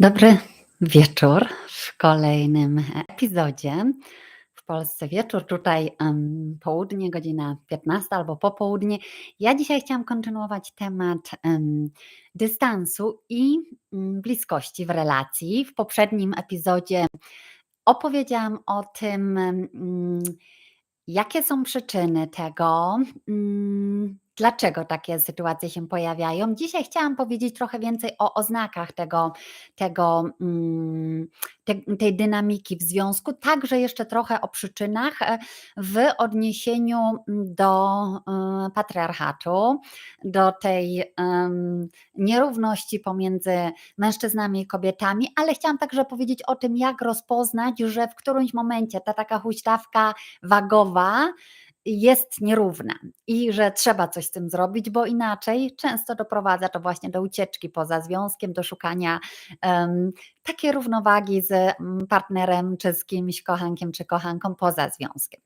Dobry wieczór w kolejnym epizodzie. W Polsce wieczór, tutaj em, południe, godzina 15 albo popołudnie. Ja dzisiaj chciałam kontynuować temat em, dystansu i mm, bliskości w relacji. W poprzednim epizodzie opowiedziałam o tym, mm, jakie są przyczyny tego, mm, dlaczego takie sytuacje się pojawiają. Dzisiaj chciałam powiedzieć trochę więcej o oznakach tego, tego, mm, te, tej dynamiki w związku, także jeszcze trochę o przyczynach e, w odniesieniu do e, patriarchatu, do tej nierówności pomiędzy mężczyznami i kobietami, ale chciałam także powiedzieć o tym, jak rozpoznać, że w którymś momencie ta taka huśtawka wagowa jest nierówna i że trzeba coś z tym zrobić, bo inaczej często doprowadza to właśnie do ucieczki poza związkiem, do szukania um, takiej równowagi z mm, partnerem, czy z kimś, kochankiem, czy kochanką poza związkiem.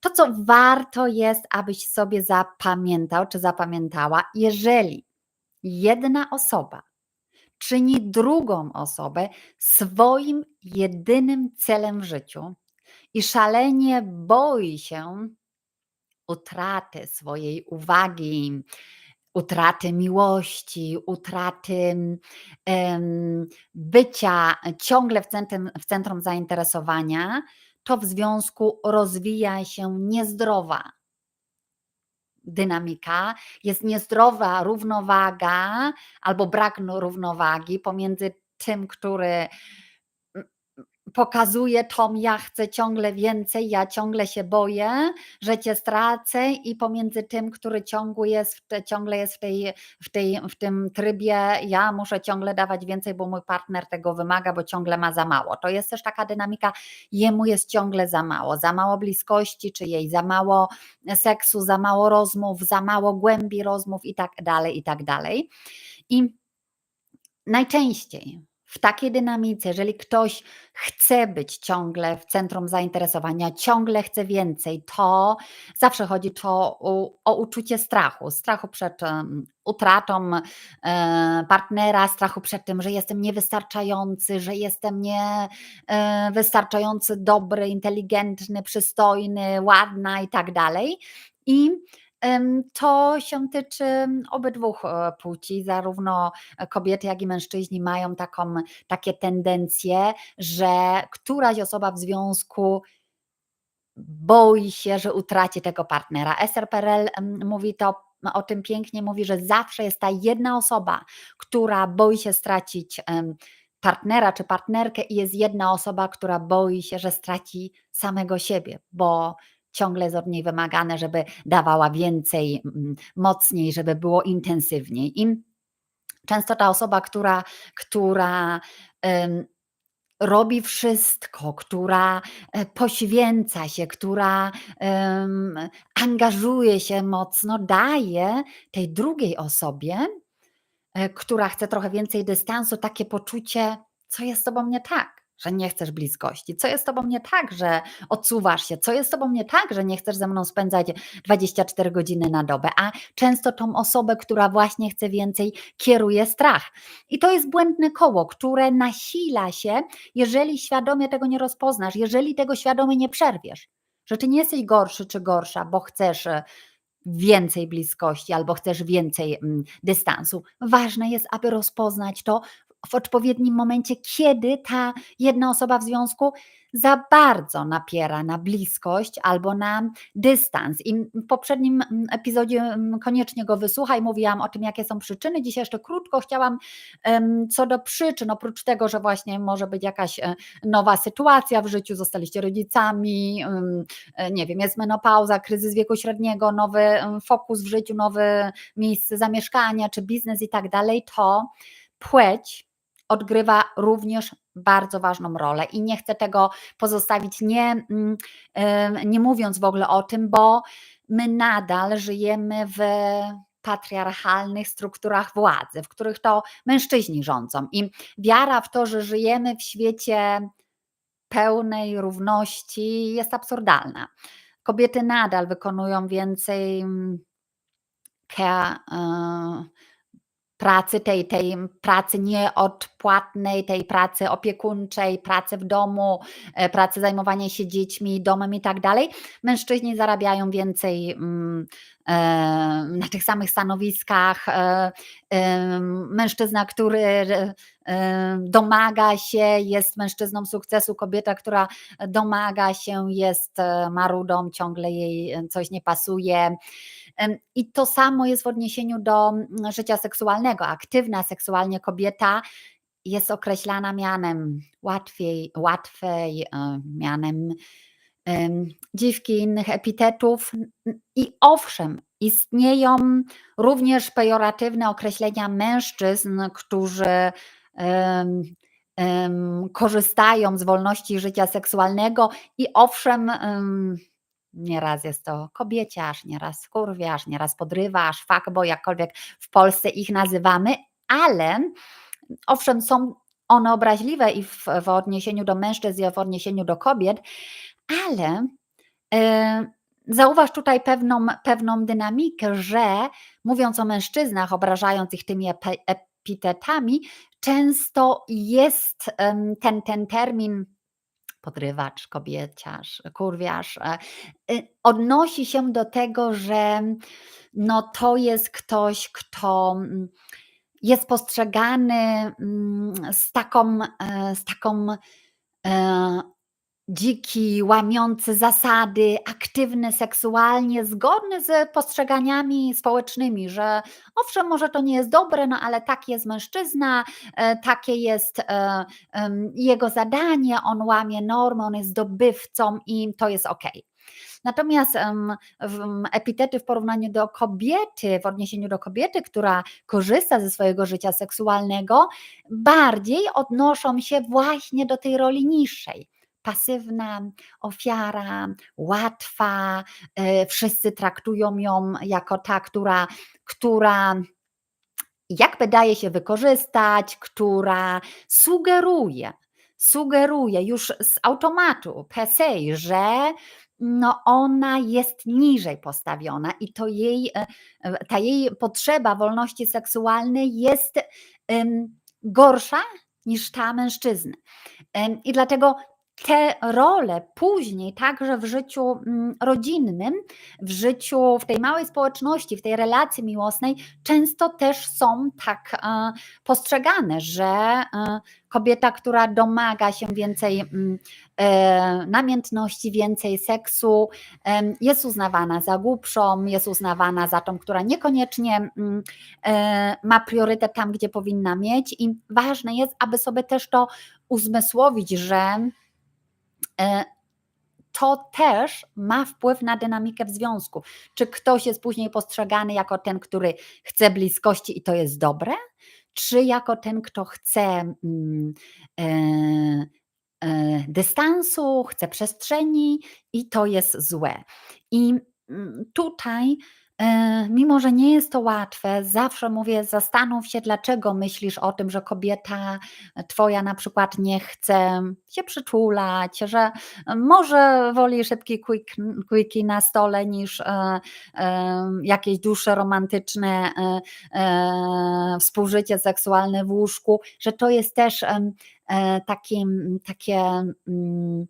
To, co warto jest, abyś sobie zapamiętał, czy zapamiętała, jeżeli jedna osoba czyni drugą osobę swoim jedynym celem w życiu i szalenie boi się utraty swojej uwagi, utraty miłości, utraty em, bycia ciągle w centrum, w centrum zainteresowania, to w związku rozwija się niezdrowa dynamika, jest niezdrowa równowaga albo brak równowagi pomiędzy tym, który pokazuje Tom, ja chcę ciągle więcej, ja ciągle się boję, że cię stracę i pomiędzy tym, który ciągle jest ciągle jest w, tej, w, tej, w tym trybie, ja muszę ciągle dawać więcej, bo mój partner tego wymaga, bo ciągle ma za mało. To jest też taka dynamika, jemu jest ciągle za mało, za mało bliskości, czy jej za mało seksu, za mało rozmów, za mało głębi rozmów i tak dalej, i tak dalej. I najczęściej w takiej dynamice, jeżeli ktoś chce być ciągle w centrum zainteresowania, ciągle chce więcej, to zawsze chodzi to o, o uczucie strachu, strachu przed um, utratą e, partnera, strachu przed tym, że jestem niewystarczający, że jestem niewystarczający e, dobry, inteligentny, przystojny, ładna i tak dalej. I to się tyczy obydwu e, płci, zarówno kobiety, jak i mężczyźni mają taką, takie tendencje, że któraś osoba w związku boi się, że utraci tego partnera. Esther Perel mówi to o tym pięknie, mówi, że zawsze jest ta jedna osoba, która boi się stracić partnera czy partnerkę i jest jedna osoba, która boi się, że straci samego siebie, bo ciągle jest od niej wymagane, żeby dawała więcej, mm, mocniej, żeby było intensywniej. I często ta osoba, która, która robi wszystko, która e, poświęca się, która um, angażuje się mocno, daje tej drugiej osobie, e, która chce trochę więcej dystansu, takie poczucie, co jest z tobą nie tak że nie chcesz bliskości? Co jest z tobą nie tak, że odsuwasz się? Co jest z tobą nie tak, że nie chcesz ze mną spędzać 24 godziny na dobę? A często tą osobę, która właśnie chce więcej, kieruje strach. I to jest błędne koło, które nasila się, jeżeli świadomie tego nie rozpoznasz, jeżeli tego świadomie nie przerwiesz. Że ty nie jesteś gorszy czy gorsza, bo chcesz e, więcej bliskości albo chcesz więcej mm, dystansu. Ważne jest, aby rozpoznać to w odpowiednim momencie, kiedy ta jedna osoba w związku za bardzo napiera na bliskość albo na dystans. I w poprzednim mm, epizodzie mm, koniecznie go wysłuchaj, mówiłam o tym, jakie są przyczyny. Dzisiaj jeszcze krótko chciałam co do przyczyn, oprócz tego, że właśnie może być jakaś e, nowa sytuacja w życiu, zostaliście rodzicami, e, nie wiem, jest menopauza, kryzys wieku średniego, nowy fokus w życiu, nowe miejsce zamieszkania czy biznes i tak dalej, to płeć odgrywa również bardzo ważną rolę i nie chcę tego pozostawić, nie, mm, nie mówiąc w ogóle o tym, bo my nadal żyjemy w patriarchalnych strukturach władzy, w których to mężczyźni rządzą. I wiara w to, że żyjemy w świecie pełnej równości jest absurdalna. Kobiety nadal wykonują więcej mm, care, pracy, tej tej pracy nieodpłatnej, tej pracy opiekuńczej, pracy w domu, e, pracy zajmowania się dziećmi, domem i tak dalej. Mężczyźni zarabiają więcej, mm, na tych samych stanowiskach. E, mężczyzna, który domaga się, jest mężczyzną sukcesu, kobieta, która domaga się, jest marudą, ciągle jej coś nie pasuje. I to samo jest w odniesieniu do życia seksualnego. Aktywna seksualnie kobieta jest określana mianem łatwiej, łatwej, e, mianem dziwki innych epitetów. I owszem, istnieją również pejoratywne określenia mężczyzn, którzy korzystają z wolności życia seksualnego. I owszem, Nieraz jest to kobieciarz, nieraz skurwiarz, nieraz podrywarz, fuckboy, jakkolwiek w Polsce ich nazywamy, ale owszem, są one obraźliwe i w, w odniesieniu do mężczyzn i w odniesieniu do kobiet, ale e, zauważ tutaj pewną, pewną dynamikę, że mówiąc o mężczyznach, obrażając ich tymi epitetami, często jest ten, ten termin podrywacz, kobieciarz, kurwiarz, e, y, odnosi się do tego, że no to jest ktoś, kto mm, jest postrzegany mm, z taką, e, z taką dziki, łamiący zasady, aktywny seksualnie, zgodny z postrzeganiami społecznymi, że owszem, może to nie jest dobre, no ale tak jest mężczyzna, e, takie jest e, jego zadanie, on łamie normy, on jest zdobywcą i to jest ok. Natomiast epitety w porównaniu do kobiety, w odniesieniu do kobiety, która korzysta ze swojego życia seksualnego, bardziej odnoszą się właśnie do tej roli niższej pasywna ofiara, łatwa, e, wszyscy traktują ją jako ta, która, która jakby daje się wykorzystać, która sugeruje, sugeruje już z automatu per se, że no ona jest niżej postawiona i to jej, e, e, ta jej potrzeba wolności seksualnej jest gorsza niż ta mężczyzny. I dlatego te role później także w życiu mm, rodzinnym, w życiu, w tej małej społeczności, w tej relacji miłosnej, często też są tak e, postrzegane, że e, kobieta, która domaga się więcej mm, e, namiętności, więcej seksu, jest uznawana za głupszą, jest uznawana za tą, która niekoniecznie mm, ma priorytet tam, gdzie powinna mieć, i ważne jest, aby sobie też to uzmysłowić, że to też ma wpływ na dynamikę w związku. Czy ktoś jest później postrzegany jako ten, który chce bliskości i to jest dobre, czy jako ten, kto chce mm, e, e, dystansu, chce przestrzeni i to jest złe. I mm, tutaj E, mimo, że nie jest to łatwe, zawsze mówię, zastanów się, dlaczego myślisz o tym, że kobieta twoja na przykład nie chce się przytulać, że może woli szybki quick, quickie na stole niż e, e, jakieś dłuższe romantyczne e, e, współżycie seksualne w łóżku, że to jest też e, takie, takie mm,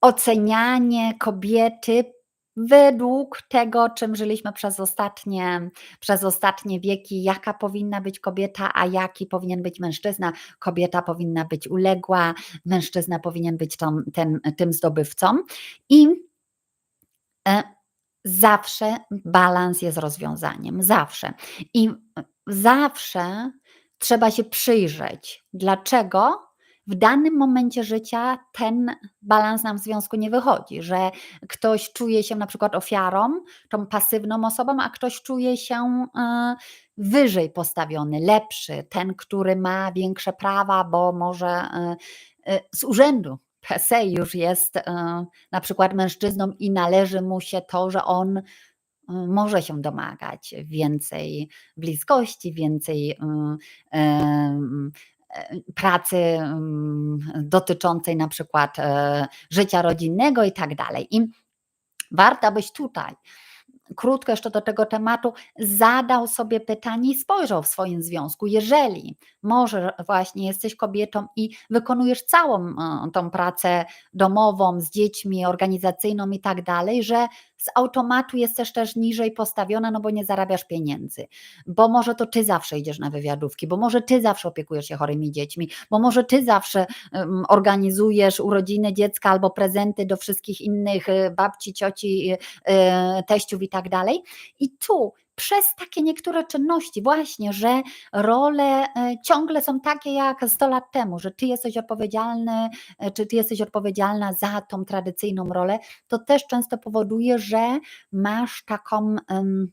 ocenianie kobiety według tego, czym żyliśmy przez ostatnie, przez ostatnie wieki, jaka powinna być kobieta, a jaki powinien być mężczyzna. Kobieta powinna być uległa, mężczyzna powinien być tą, ten, tym zdobywcą. I e, zawsze balans jest rozwiązaniem, zawsze. I zawsze trzeba się przyjrzeć, dlaczego w danym momencie życia ten balans nam w związku nie wychodzi, że ktoś czuje się na przykład ofiarą, tą pasywną osobą, a ktoś czuje się e, wyżej postawiony, lepszy, ten, który ma większe prawa, bo może e, e, z urzędu per se już jest na przykład mężczyzną i należy mu się to, że on może się domagać więcej bliskości, więcej pracy mm, dotyczącej na przykład e, życia rodzinnego i tak dalej. I warto, byś tutaj krótko jeszcze do tego tematu, zadał sobie pytanie i spojrzał w swoim związku. Jeżeli może właśnie jesteś kobietą i wykonujesz całą e, tą pracę domową z dziećmi, organizacyjną i tak dalej, że z automatu jesteś też niżej postawiona, no bo nie zarabiasz pieniędzy, bo może to ty zawsze idziesz na wywiadówki, bo może ty zawsze opiekujesz się chorymi dziećmi, bo może ty zawsze um, organizujesz urodziny dziecka albo prezenty do wszystkich innych y, babci, cioci, y, y, teściów i tak dalej. I tu przez takie niektóre czynności, właśnie, że role ciągle są takie jak 100 lat temu, że ty jesteś odpowiedzialny, czy ty jesteś odpowiedzialna za tą tradycyjną rolę, to też często powoduje, że masz taką. Um,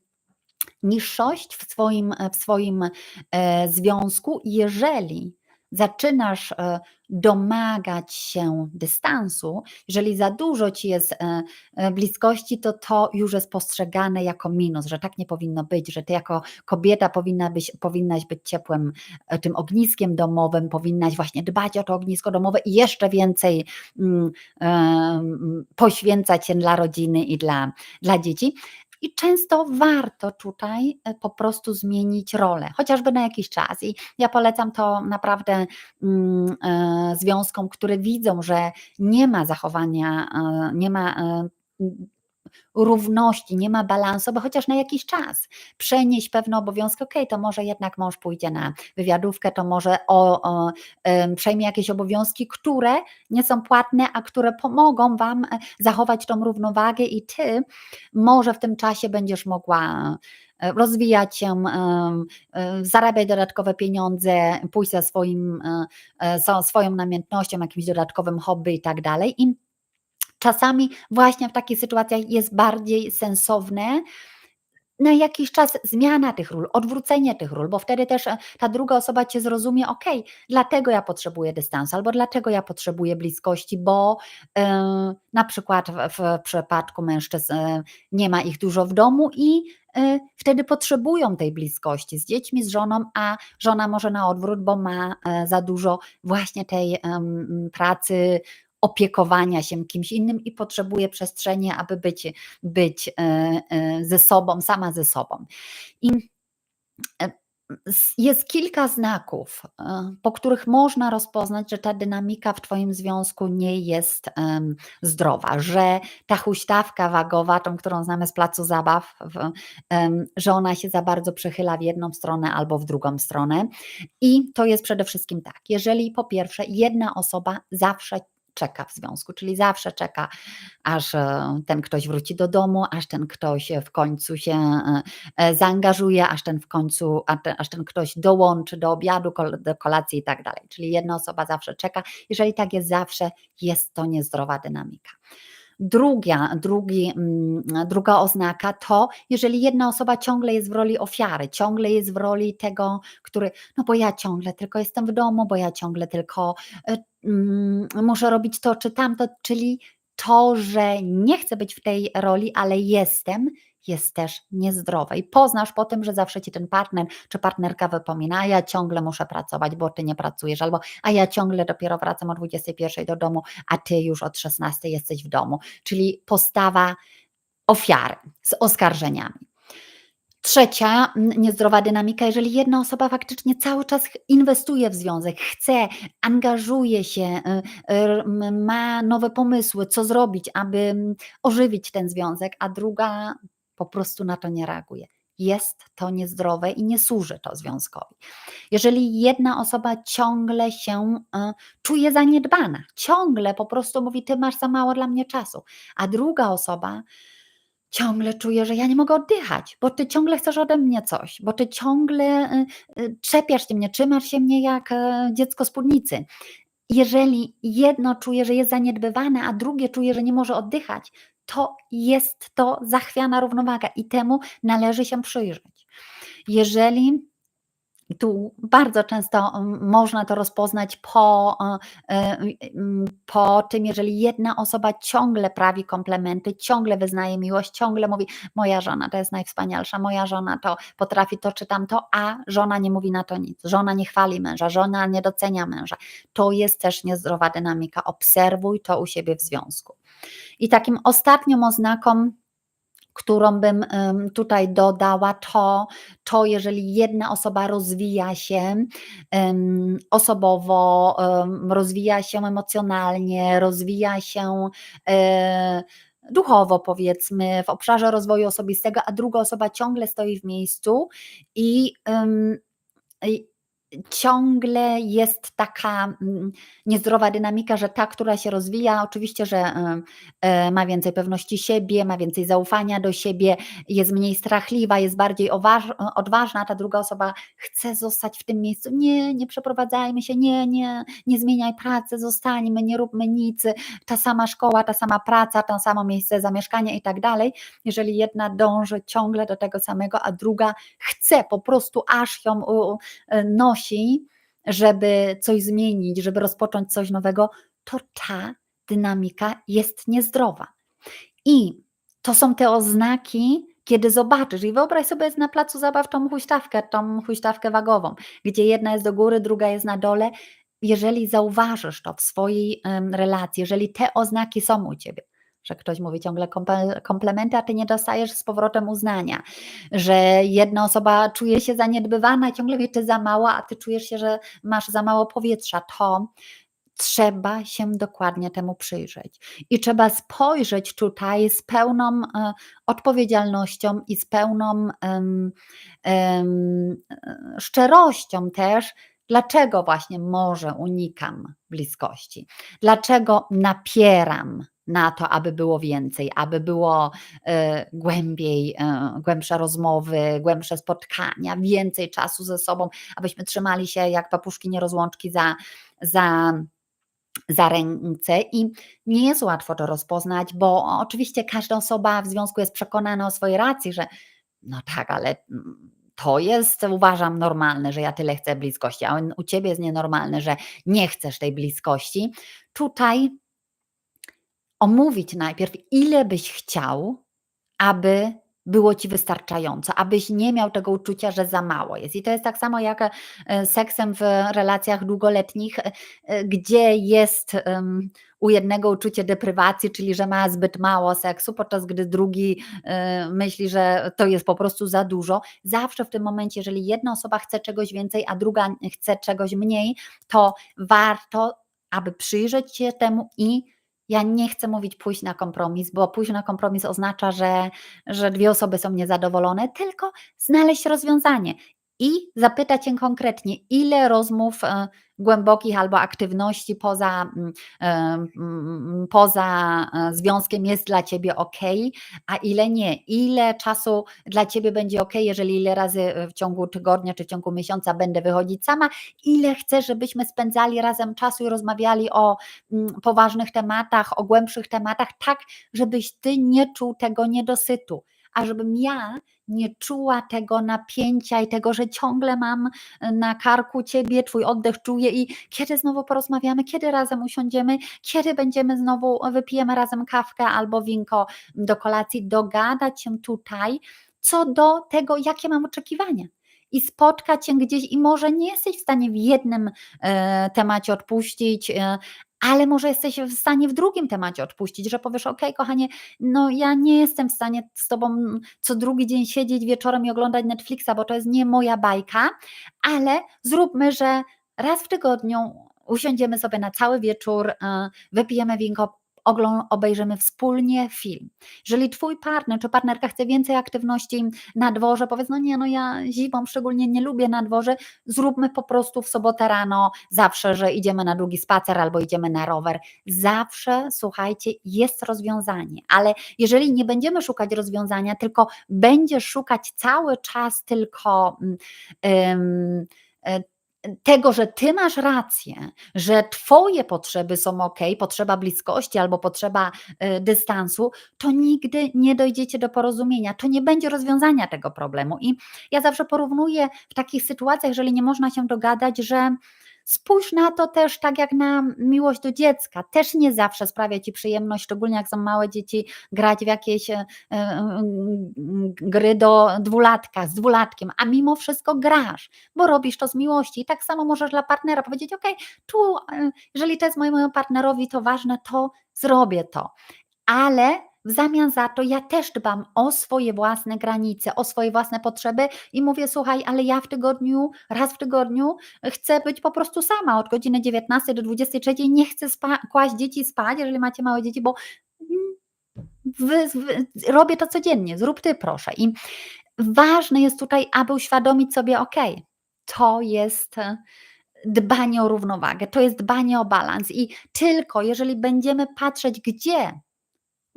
niższość w swoim, w swoim e, związku, jeżeli zaczynasz e, domagać się dystansu, jeżeli za dużo ci jest e, e, bliskości, to to już jest postrzegane jako minus, że tak nie powinno być, że ty jako kobieta powinna być, powinnaś być ciepłym tym ogniskiem domowym, powinnaś właśnie dbać o to ognisko domowe i jeszcze więcej mm, poświęcać się dla rodziny i dla, dla dzieci. I często warto tutaj e, po prostu zmienić rolę, chociażby na jakiś czas. I ja polecam to naprawdę mm, e, związkom, które widzą, że nie ma zachowania, e, nie ma równości, nie ma balansu, bo chociaż na jakiś czas przenieść pewne obowiązki, ok, to może jednak mąż pójdzie na wywiadówkę, to może o, o, przejmie jakieś obowiązki, które nie są płatne, a które pomogą Wam e, zachować tą równowagę i Ty może w tym czasie będziesz mogła e, rozwijać się, e, zarabiać dodatkowe pieniądze, pójść za swoim, swoją namiętnością, jakimś dodatkowym hobby i tak dalej. Czasami właśnie w takich sytuacjach jest bardziej sensowne. Na jakiś czas zmiana tych ról, odwrócenie tych ról, bo wtedy też e, ta druga osoba cię zrozumie, ok, dlatego ja potrzebuję dystansu, albo dlatego ja potrzebuję bliskości, bo yy, na przykład w, w przypadku mężczyzn yy, nie ma ich dużo w domu i yy, wtedy potrzebują tej bliskości z dziećmi, z żoną, a żona może na odwrót, bo ma za dużo właśnie tej pracy opiekowania się kimś innym i potrzebuje przestrzeni, aby być, być e, e, ze sobą, sama ze sobą. I e, jest kilka znaków, po których można rozpoznać, że ta dynamika w Twoim związku nie jest zdrowa, że ta huśtawka wagowa, tą, którą znamy z placu zabaw, że ona się za bardzo przechyla w jedną stronę albo w drugą stronę. I to jest przede wszystkim tak, jeżeli po pierwsze jedna osoba zawsze czeka w związku, czyli zawsze czeka, aż e, ten ktoś wróci do domu, aż ten ktoś w końcu się e, e, zaangażuje, aż ten w końcu, aż ten ktoś dołączy do obiadu, do kolacji i tak dalej. Czyli jedna osoba zawsze czeka. Jeżeli tak jest zawsze, jest to niezdrowa dynamika. Druga, drugi, mm, druga oznaka to, jeżeli jedna osoba ciągle jest w roli ofiary, ciągle jest w roli tego, który, no bo ja ciągle tylko jestem w domu, bo ja ciągle tylko mm, muszę robić to czy tamto, czyli to, że nie chcę być w tej roli, ale jestem, jest też niezdrowe. I poznasz po tym, że zawsze ci ten partner czy partnerka wypomina, a ja ciągle muszę pracować, bo ty nie pracujesz, albo a ja ciągle dopiero wracam o 21 do domu, a ty już od 16 jesteś w domu. Czyli postawa ofiary z oskarżeniami. Trzecia niezdrowa dynamika, jeżeli jedna osoba faktycznie cały czas inwestuje w związek, chce, angażuje się, y, y, ma nowe pomysły, co zrobić, aby ożywić ten związek, a druga po prostu na to nie reaguje. Jest to niezdrowe i nie służy to związkowi. Jeżeli jedna osoba ciągle się y, czuje zaniedbana, ciągle po prostu mówi: Ty masz za mało dla mnie czasu, a druga osoba ciągle czuje, że ja nie mogę oddychać, bo ty ciągle chcesz ode mnie coś, bo ty ciągle y, y, czepiasz się mnie, trzymasz się mnie jak e, dziecko spódnicy. Jeżeli jedno czuje, że jest zaniedbywane, a drugie czuje, że nie może oddychać, to jest to zachwiana równowaga i temu należy się przyjrzeć. Jeżeli i tu bardzo często mm, można to rozpoznać po, e, e, mm, po tym, jeżeli jedna osoba ciągle prawi komplementy, ciągle wyznaje miłość, ciągle mówi: Moja żona to jest najwspanialsza, moja żona to potrafi to czy tamto, a żona nie mówi na to nic, żona nie chwali męża, żona nie docenia męża. To jest też niezdrowa dynamika. Obserwuj to u siebie w związku. I takim ostatnią oznaką, którą bym, ym, tutaj dodała, to to jeżeli jedna osoba rozwija się, osobowo, rozwija się emocjonalnie, rozwija się, yy, duchowo powiedzmy, w obszarze rozwoju osobistego, a druga osoba ciągle stoi w miejscu i, i ciągle jest taka, mm, niezdrowa dynamika, że ta, która się rozwija, oczywiście, że, y, y, ma więcej pewności siebie, ma więcej zaufania do siebie, jest mniej strachliwa, jest bardziej oważ odważna, ta druga osoba chce zostać w tym miejscu. Nie, nie przeprowadzajmy się, nie, nie, nie zmieniaj pracy, zostańmy, nie róbmy nic, ta sama szkoła, ta sama praca, to samo miejsce zamieszkania i tak dalej. Jeżeli jedna dąży ciągle do tego samego, a druga chce po prostu, aż ją u y, nosi, żeby coś zmienić, żeby rozpocząć coś nowego, to ta dynamika jest niezdrowa. I to są te oznaki, kiedy zobaczysz i wyobraź sobie na placu zabaw tą huśtawkę, tą huśtawkę wagową, gdzie jedna jest do góry, druga jest na dole. Jeżeli zauważysz to w swojej, relacji, jeżeli te oznaki są u ciebie, że ktoś mówi ciągle komplementy, a ty nie dostajesz z powrotem uznania, że jedna osoba czuje się zaniedbywana i ciągle wie, ty za mała, a ty czujesz się, że masz za mało powietrza, to trzeba się dokładnie temu przyjrzeć. I trzeba spojrzeć tutaj z pełną, y, odpowiedzialnością i z pełną, szczerością też, dlaczego właśnie może unikam bliskości, dlaczego napieram na to, aby było więcej, aby było, y, głębiej, y, głębsze rozmowy, głębsze spotkania, więcej czasu ze sobą, abyśmy trzymali się jak papuszki nierozłączki za za za ręce i nie jest łatwo to rozpoznać, bo oczywiście każda osoba w związku jest przekonana o swojej racji, że no tak, ale, mm, to jest uważam normalne, że ja tyle chcę bliskości, a u ciebie jest nienormalne, że nie chcesz tej bliskości. Tutaj omówić najpierw, ile byś chciał, aby było ci wystarczająco, abyś nie miał tego uczucia, że za mało jest. I to jest tak samo jak, e, seksem w relacjach długoletnich, e, e, gdzie jest, ym, u jednego uczucie deprywacji, czyli że ma zbyt mało seksu, podczas gdy drugi, myśli, że to jest po prostu za dużo. Zawsze w tym momencie, jeżeli jedna osoba chce czegoś więcej, a druga chce czegoś mniej, to warto, aby przyjrzeć się temu i ja nie chcę mówić pójść na kompromis, bo pójść na kompromis oznacza, że że 2 osoby są niezadowolone, tylko znaleźć rozwiązanie i zapytać się konkretnie, ile rozmów, e, głębokich albo aktywności poza, mm, mm, poza, e, związkiem jest dla ciebie okej, a ile nie. Ile czasu dla ciebie będzie okej, jeżeli ile razy, w ciągu tygodnia czy w ciągu miesiąca będę wychodzić sama, ile chcesz, żebyśmy spędzali razem czasu i rozmawiali o, mm, poważnych tematach, o głębszych tematach, tak żebyś ty nie czuł tego niedosytu, a żebym ja nie czuła tego napięcia i tego, że ciągle mam na karku ciebie, twój oddech czuję i kiedy znowu porozmawiamy, kiedy razem usiądziemy, kiedy będziemy znowu wypijemy razem kawkę albo winko do kolacji, dogadać się tutaj co do tego, jakie mam oczekiwania i spotkać się gdzieś i może nie jesteś w stanie w jednym, e, temacie odpuścić, e, ale może jesteś w stanie w drugim temacie odpuścić, że powiesz: „Okej, kochanie, no ja nie jestem w stanie z tobą co drugi dzień siedzieć wieczorem i oglądać Netflixa, bo to jest nie moja bajka, ale zróbmy, że raz w tygodniu usiądziemy sobie na cały wieczór, e, wypijemy winko, obejrzymy wspólnie film. Jeżeli twój partner czy partnerka chce więcej aktywności na dworze, powiedz: „No nie, no ja zimą szczególnie nie lubię na dworze, zróbmy po prostu w sobotę rano zawsze, że idziemy na długi spacer albo idziemy na rower”. Zawsze, słuchajcie, jest rozwiązanie, ale jeżeli nie będziemy szukać rozwiązania, tylko będziesz szukać cały czas tylko, e, tego, że ty masz rację, że twoje potrzeby są okej, potrzeba bliskości albo potrzeba, y, dystansu, to nigdy nie dojdziecie do porozumienia. To nie będzie rozwiązania tego problemu. I ja zawsze porównuję w takich sytuacjach, jeżeli nie można się dogadać, że spójrz na to też tak jak na miłość do dziecka. Też nie zawsze sprawia ci przyjemność, szczególnie jak są małe dzieci, grać w jakieś, e, e, gry do dwulatka, z dwulatkiem, a mimo wszystko grasz, bo robisz to z miłości. I tak samo możesz dla partnera powiedzieć: „Okej, tu, e, jeżeli to jest mojemu partnerowi to ważne, to zrobię to”, ale w zamian za to ja też dbam o swoje własne granice, o swoje własne potrzeby i mówię: "Słuchaj, ale ja w tygodniu, raz w tygodniu chcę być po prostu sama. Od godziny 19 do 23 nie chcę spa kłaść dzieci spać, jeżeli macie małe dzieci, bo, wy wy robię to codziennie, zrób ty proszę." I ważne jest tutaj, aby uświadomić sobie: "Okej, to jest, dbanie o równowagę, to jest dbanie o balans. I tylko jeżeli będziemy patrzeć, gdzie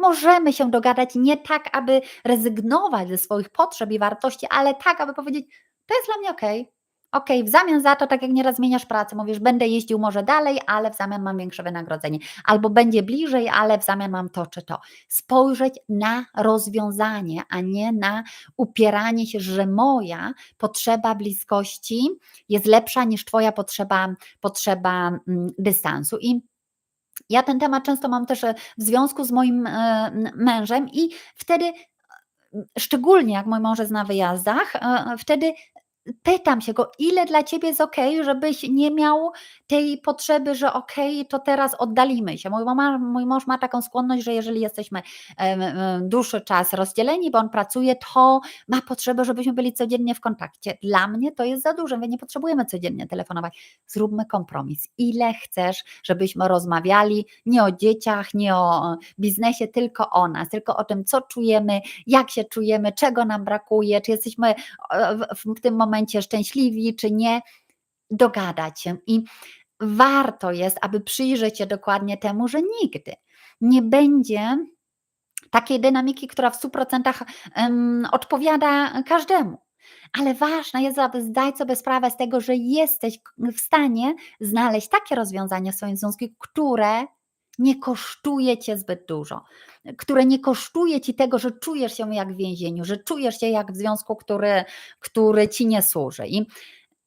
możemy się dogadać nie tak, aby rezygnować ze swoich potrzeb i wartości, ale tak, aby powiedzieć: "To jest dla mnie okej. Okej, w zamian za to, tak jak nieraz zmieniasz pracę, mówisz: "Będę jeździł może dalej, ale w zamian mam większe wynagrodzenie", albo "Będzie bliżej, ale w zamian mam to czy to". Spojrzeć na rozwiązanie, a nie na upieranie się, że moja potrzeba bliskości jest lepsza niż twoja potrzeba potrzeba, mm, dystansu. I ja ten temat często mam też, e, w związku z moim, e, mężem i wtedy, e, szczególnie jak mój mąż jest na wyjazdach, wtedy pytam się go: "Ile dla ciebie jest okej, żebyś nie miał tej potrzeby, że okej, to teraz oddalimy się?" Mój ma mój mąż ma taką skłonność, że jeżeli jesteśmy, dłuższy czas rozdzieleni, bo on pracuje, to ma potrzebę, żebyśmy byli codziennie w kontakcie. Dla mnie to jest za dużo, my nie potrzebujemy codziennie telefonować. Zróbmy kompromis. Ile chcesz, żebyśmy rozmawiali nie o dzieciach, nie o biznesie, tylko o nas, tylko o tym, co czujemy, jak się czujemy, czego nam brakuje, czy jesteśmy, w tym momencie szczęśliwi, czy nie. Dogadać się i warto jest, aby przyjrzeć się dokładnie temu, że nigdy nie będzie takiej dynamiki, która w 100% em, odpowiada każdemu. Ale ważne jest, aby zdać sobie sprawę z tego, że jesteś w stanie znaleźć takie rozwiązanie w swoim związku, które nie kosztuje cię zbyt dużo, które nie kosztuje ci tego, że czujesz się jak w więzieniu, że czujesz się jak w związku, który który ci nie służy. I,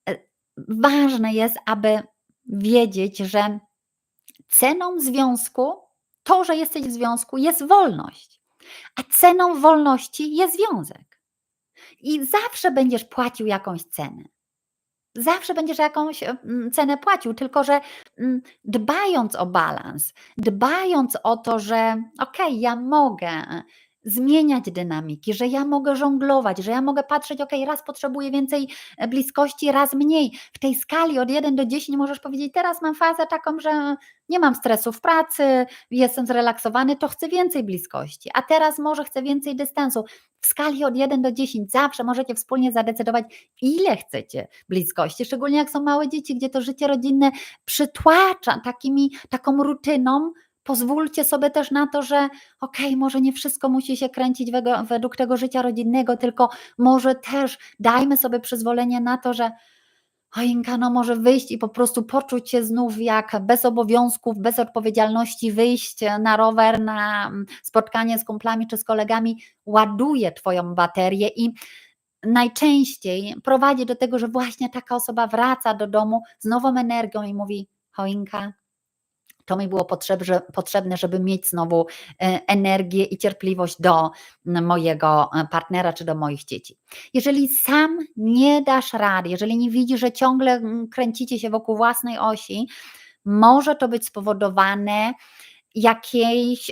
e, ważne jest, aby wiedzieć, że ceną związku, to, że jesteś w związku, jest wolność, a ceną wolności jest związek. I zawsze będziesz płacił jakąś cenę. Zawsze będziesz jakąś, cenę płacił, tylko że, mm, dbając o balans, dbając o to, że okej, ja mogę zmieniać dynamiki, że ja mogę żonglować, że ja mogę patrzeć, okej, raz potrzebuję więcej, e, bliskości, raz mniej. W tej skali od 1 do 10 możesz powiedzieć: "Teraz mam fazę taką, że nie mam stresu w pracy, jestem zrelaksowany, to chcę więcej bliskości, a teraz może chcę więcej dystansu". W skali od 1 do 10 zawsze możecie wspólnie zadecydować, ile chcecie bliskości, szczególnie jak są małe dzieci, gdzie to życie rodzinne przytłacza takimi taką rutyną. Pozwólcie sobie też na to, że okej, może nie wszystko musi się kręcić według tego życia rodzinnego, tylko może też dajmy sobie przyzwolenie na to, że choinka, no może wyjść i po prostu poczuć się znów jak bez obowiązków, bez odpowiedzialności, wyjść na rower, na, mm, spotkanie z kumplami czy z kolegami ładuje twoją baterię i najczęściej prowadzi do tego, że właśnie taka osoba wraca do domu z nową energią i mówi: "Choinka, to mi było potrzebne, żeby mieć znowu, e, energię i cierpliwość do mojego, e, partnera czy do moich dzieci". Jeżeli sam nie dasz rady, jeżeli nie widzisz, że ciągle, kręcicie się wokół własnej osi, może to być spowodowane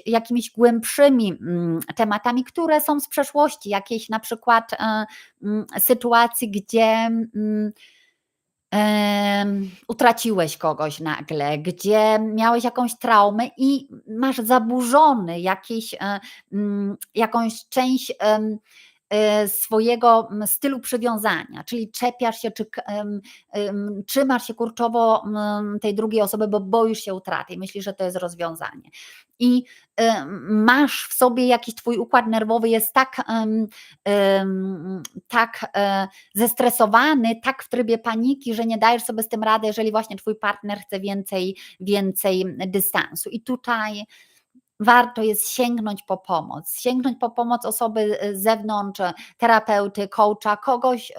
jakimiś głębszymi, tematami, które są z przeszłości, jakiejś na przykład, e, sytuacji, gdzie, utraciłeś kogoś nagle, gdzie miałeś jakąś traumę i masz zaburzony jakiś, e, mm, jakąś część, e, swojego, stylu przywiązania, czyli czepiasz się czy trzymasz się kurczowo, tej drugiej osoby, bo boisz się utraty i myślisz, że to jest rozwiązanie. I, em, masz w sobie jakiś twój układ nerwowy jest tak, tak, e, zestresowany, tak w trybie paniki, że nie dajesz sobie z tym rady, jeżeli właśnie twój partner chce więcej więcej dystansu. I tutaj warto jest sięgnąć po pomoc, sięgnąć po pomoc osoby, z zewnątrz, terapeuty, coacha, kogoś,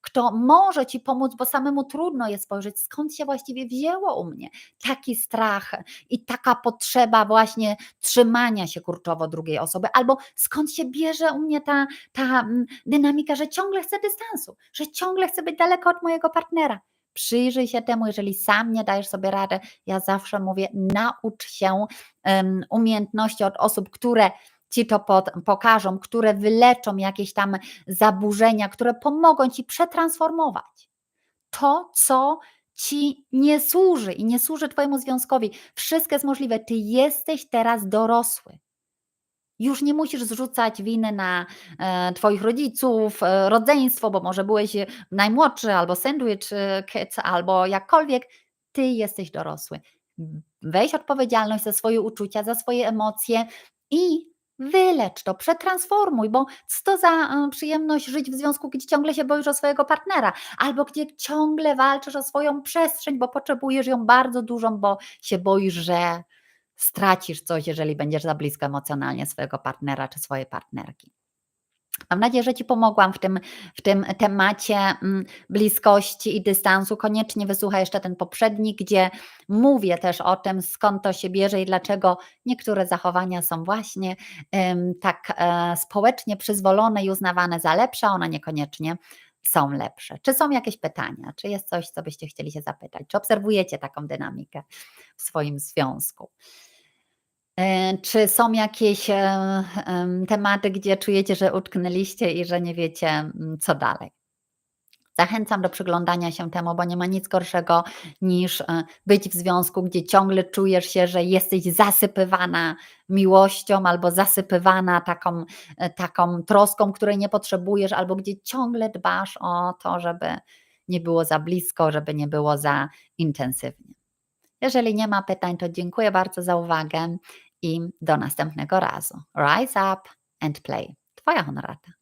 kto może ci pomóc, bo samemu trudno jest spojrzeć, skąd się właściwie wzięło u mnie taki strach i taka potrzeba właśnie trzymania się kurczowo drugiej osoby, albo skąd się bierze u mnie ta ta, mm, dynamika, że ciągle chcę dystansu, że ciągle chcę być daleko od mojego partnera. Przyjrzyj się temu, jeżeli sam nie dajesz sobie rady, ja zawsze mówię: "Naucz się, umiejętności od osób, które ci to pokażą, które wyleczą jakieś tam zaburzenia, które pomogą ci przetransformować to, co ci nie służy i nie służy Twojemu związkowi. Wszystko jest możliwe. Ty jesteś teraz dorosły. Już nie musisz zrzucać winy na e, Twoich rodziców, e, rodzeństwo, bo może byłeś e, najmłodszy, albo sandwich kids, albo jakkolwiek. Ty jesteś dorosły. Weź odpowiedzialność za swoje uczucia, za swoje emocje i wylecz to, przetransformuj, bo co to za przyjemność żyć w związku, gdzie ciągle się boisz o swojego partnera, albo gdzie ciągle walczysz o swoją przestrzeń, bo potrzebujesz ją bardzo dużą, bo się boisz, że stracisz coś, jeżeli będziesz za blisko emocjonalnie swojego partnera czy swojej partnerki. Mam nadzieję, że Ci pomogłam w tym, w tym temacie mm, bliskości i dystansu. Koniecznie wysłuchaj jeszcze ten poprzedni, gdzie mówię też o tym, skąd to się bierze i dlaczego niektóre zachowania są właśnie em, tak e, społecznie przyzwolone i uznawane za lepsze, a one niekoniecznie są lepsze. Czy są jakieś pytania? Czy jest coś, co byście chcieli się zapytać? Czy obserwujecie taką dynamikę w swoim związku? E, Czy są jakieś e, em, tematy, gdzie czujecie, że utknęliście i że nie wiecie, co dalej? Zachęcam do przyglądania się temu, bo nie ma nic gorszego niż e, być w związku, gdzie ciągle czujesz się, że jesteś zasypywana miłością albo zasypywana taką, taką troską, której nie potrzebujesz, albo gdzie ciągle dbasz o to, żeby nie było za blisko, żeby nie było za intensywnie. Jeżeli nie ma pytań, to dziękuję bardzo za uwagę i do następnego razu. Rise up and play. Twoja honorata.